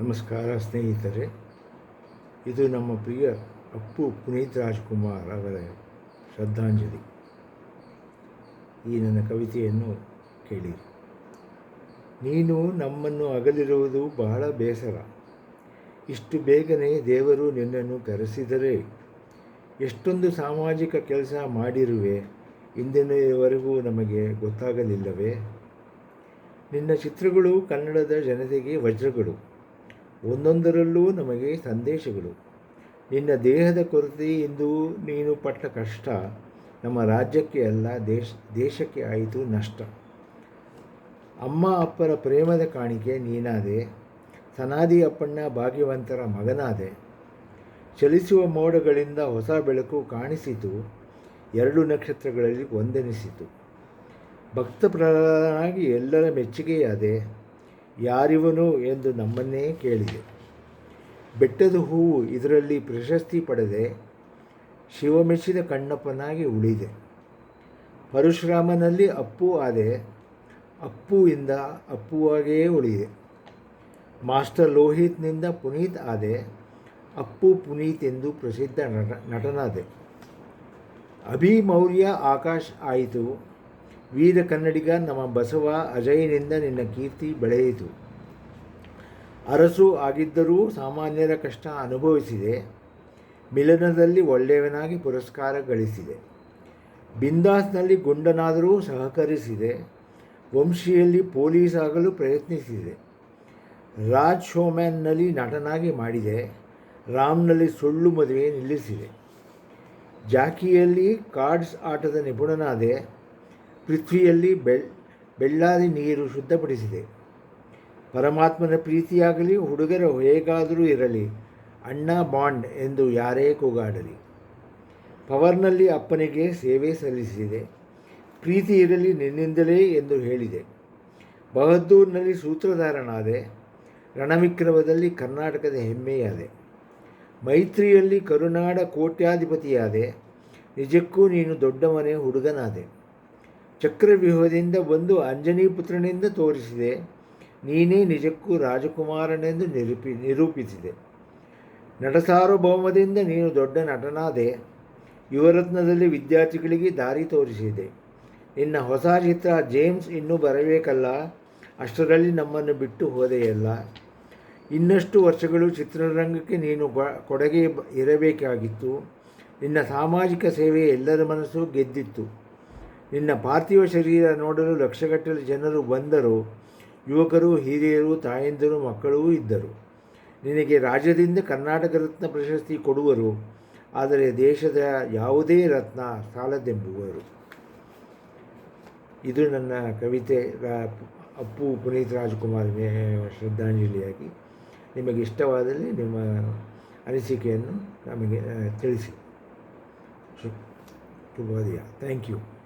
ನಮಸ್ಕಾರ ಸ್ನೇಹಿತರೆ, ಇದು ನಮ್ಮ ಪ್ರಿಯ ಅಪ್ಪು ಪುನೀತ್ ರಾಜ್ಕುಮಾರ್ ಅವರ ಶ್ರದ್ಧಾಂಜಲಿ. ಈ ನನ್ನ ಕವಿತೆಯನ್ನು ಕೇಳಿ ನೀನು ನಮ್ಮನ್ನು ಅಗಲಿರುವುದು ಬಹಳ ಬೇಸರ. ಇಷ್ಟು ಬೇಗನೆ ದೇವರು ನಿನ್ನನ್ನು ಕರೆಸಿದರೆ ಎಷ್ಟೊಂದು ಸಾಮಾಜಿಕ ಕೆಲಸ ಮಾಡಿರುವೆ, ಇಂದಿನವರೆಗೂ ನಮಗೆ ಗೊತ್ತಾಗಲಿಲ್ಲವೇ? ನಿನ್ನ ಚಿತ್ರಗಳು ಕನ್ನಡದ ಜನತೆಗೆ ವಜ್ರಗಳು. ಒಂದೊಂದರಲ್ಲೂ ನಮಗೆ ಸಂದೇಶಗಳು. ನಿನ್ನ ದೇಹದ ಕೊರತೆ ಎಂದು ನೀನು ಪಟ್ಟ ಕಷ್ಟ ನಮ್ಮ ರಾಜ್ಯಕ್ಕೆ ಅಲ್ಲ, ದೇಶ, ದೇಶಕ್ಕೆ ಆಯಿತು ನಷ್ಟ. ಅಮ್ಮ, ಅಪ್ಪರ ಪ್ರೇಮದ ಕಾಣಿಕೆ ನೀನಾದೆ, ಸನಾದಿ ಅಪ್ಪಣ್ಣ, ಭಾಗ್ಯವಂತರ ಮಗನಾದೆ. ಚಲಿಸುವ ಮೋಡಗಳಿಂದ ಹೊಸ ಬೆಳಕು ಕಾಣಿಸಿತು, ಎರಡು ನಕ್ಷತ್ರಗಳಲ್ಲಿ ಒಂದೆನಿಸಿತು. ಭಕ್ತ ಪ್ರಹ್ಲಾದನಾಗಿ ಎಲ್ಲರ ಮೆಚ್ಚುಗೆಯಾದೆ ಯಾರಿವನು ಎಂದು ನಮ್ಮನ್ನೇ ಕೇಳಿದೆ. ಬೆಟ್ಟದ ಹೂವು ಇದರಲ್ಲಿ ಪ್ರಶಸ್ತಿ ಪಡೆದೆ, ಶಿವಮೆಚ್ಚಿದ ಕಣ್ಣಪ್ಪನಾಗಿ ಉಳಿದೆ. ಪರಶುರಾಮನಲ್ಲಿ ಅಪ್ಪು ಆದೆ ಅಪ್ಪು ಇಂದ ಅಪ್ಪುವಾಗೇ ಉಳಿದೆ. ಮಾಸ್ಟರ್ ಲೋಹಿತ್ನಿಂದ ಪುನೀತ್ ಆದೆ, ಅಪ್ಪು ಪುನೀತ್ ಎಂದು ಪ್ರಸಿದ್ಧ ನಟ, ನಟನಾದೆ. ಅಭಿಮೌರ್ಯ ಆಕಾಶ್ ಆಯಿತು. ವೀರ ಕನ್ನಡಿಗ ನಮ್ಮ ಬಸವ ಅಜಯನಿಂದ ನಿನ್ನ ಕೀರ್ತಿ ಬೆಳೆಯಿತು. ಅರಸು ಆಗಿದ್ದರೂ ಸಾಮಾನ್ಯರ ಕಷ್ಟ ಅನುಭವಿಸಿದೆ. ಮಿಲನದಲ್ಲಿ ಒಳ್ಳೆಯವನಾಗಿ ಪುರಸ್ಕಾರ ಗಳಿಸಿದೆ. ಬಿಂದಾಸ್ನಲ್ಲಿ ಗುಂಡನಾದರೂ ಸಹಕರಿಸಿದೆ. ವಂಶಿಯಲ್ಲಿ ಪೊಲೀಸ್ ಆಗಲು ಪ್ರಯತ್ನಿಸಿದೆ. ರಾಜ್ ಶೋಮ್ಯಾನ್ನಲ್ಲಿ ನಟನಾಗಿ ಮಾಡಿದೆ. ರಾಮ್ನಲ್ಲಿ ಸುಳ್ಳು ಮದುವೆ ನಿಲ್ಲಿಸಿದೆ. ಜಾಕಿಯಲ್ಲಿ ಕಾರ್ಡ್ಸ್ ಆಟದ ನಿಪುಣನಾದೆ. ಪೃಥ್ವಿಯಲ್ಲಿ ಬೆಳ್ ಬೆಳ್ಳಾರಿ ನೀರು ಶುದ್ಧಪಡಿಸಿದೆ. ಪರಮಾತ್ಮನ ಪ್ರೀತಿಯಾಗಲಿ, ಹುಡುಗರ ಹೇಗಾದರೂ ಇರಲಿ, ಅಣ್ಣ ಬಾಂಡ್ ಎಂದು ಯಾರೇ ಕೂಗಾಡಲಿ. ಪವರ್ನಲ್ಲಿ ಅಪ್ಪನಿಗೆ ಸೇವೆ ಸಲ್ಲಿಸಿದೆ. ಪ್ರೀತಿ ಇರಲಿ ನಿನ್ನಿಂದಲೇ ಎಂದು ಹೇಳಿದೆ. ಬಹದ್ದೂರ್ನಲ್ಲಿ ಸೂತ್ರಧಾರನಾದೆ. ರಣವಿಕ್ರಮದಲ್ಲಿ ಕರ್ನಾಟಕದ ಹೆಮ್ಮೆಯಾದೆ. ಮೈತ್ರಿಯಲ್ಲಿ ಕರುನಾಡ ಕೋಟ್ಯಾಧಿಪತಿಯಾದೆ. ನಿಜಕ್ಕೂ ನೀನು ದೊಡ್ಡವನೇ, ಹುಡುಗನಾದೆ. ಚಕ್ರವ್ಯೂಹದಿಂದ ಬಂದು ಅಂಜನೀ ಪುತ್ರನಿಂದ ತೋರಿಸಿದೆ. ನೀನೇ ನಿಜಕ್ಕೂ ರಾಜಕುಮಾರನೆಂದು ನಿರೂಪಿ, ನಿರೂಪಿಸಿದೆ. ನಟಸಾರ್ವಭೌಮದಿಂದ ನೀನು ದೊಡ್ಡ ನಟನಾದೆ. ಯುವರತ್ನದಲ್ಲಿ ವಿದ್ಯಾರ್ಥಿಗಳಿಗೆ ದಾರಿ ತೋರಿಸಿದೆ. ನಿನ್ನ ಹೊಸ ಚಿತ್ರ ಜೇಮ್ಸ್ ಇನ್ನೂ ಬರಬೇಕಲ್ಲ? ಅಷ್ಟರಲ್ಲಿ ನಮ್ಮನ್ನು ಬಿಟ್ಟು ಹೋದೆಯಲ್ಲ? ಇನ್ನಷ್ಟು ವರ್ಷಗಳು ಚಿತ್ರರಂಗಕ್ಕೆ ನೀನು ಕೊಡುಗೆ ಇರಬೇಕಾಗಿತ್ತು. ನಿನ್ನ ಸಾಮಾಜಿಕ ಸೇವೆ ಎಲ್ಲರ ಮನಸ್ಸು ಗೆದ್ದಿತ್ತು. ನಿನ್ನ ಪಾರ್ಥಿವ ಶರೀರ ನೋಡಲು ಲಕ್ಷಗಟ್ಟಲೆ ಜನರು ಬಂದರು. ಯುವಕರು, ಹಿರಿಯರು, ತಾಯಂದಿರು, ಮಕ್ಕಳೂ ಇದ್ದರು. ನಿನಗೆ ರಾಜ್ಯದಿಂದ ಕರ್ನಾಟಕ ರತ್ನ ಪ್ರಶಸ್ತಿ ಕೊಡುವರು. ಆದರೆ ದೇಶದ ಯಾವುದೇ ರತ್ನ ಸಾಲದೆಂಬುವರು. ಇದು ನನ್ನ ಕವಿತೆ ಅಪ್ಪು ಪುನೀತ್ ರಾಜ್ಕುಮಾರ್ಗೆ ಶ್ರದ್ಧಾಂಜಲಿಯಾಗಿ. ನಿಮಗೆ ಇಷ್ಟವಾದಲ್ಲಿ ನಿಮ್ಮ ಅನಿಸಿಕೆಯನ್ನು ನಮಗೆ ತಿಳಿಸಿ. ಶುಭೋದಯ. Thank you.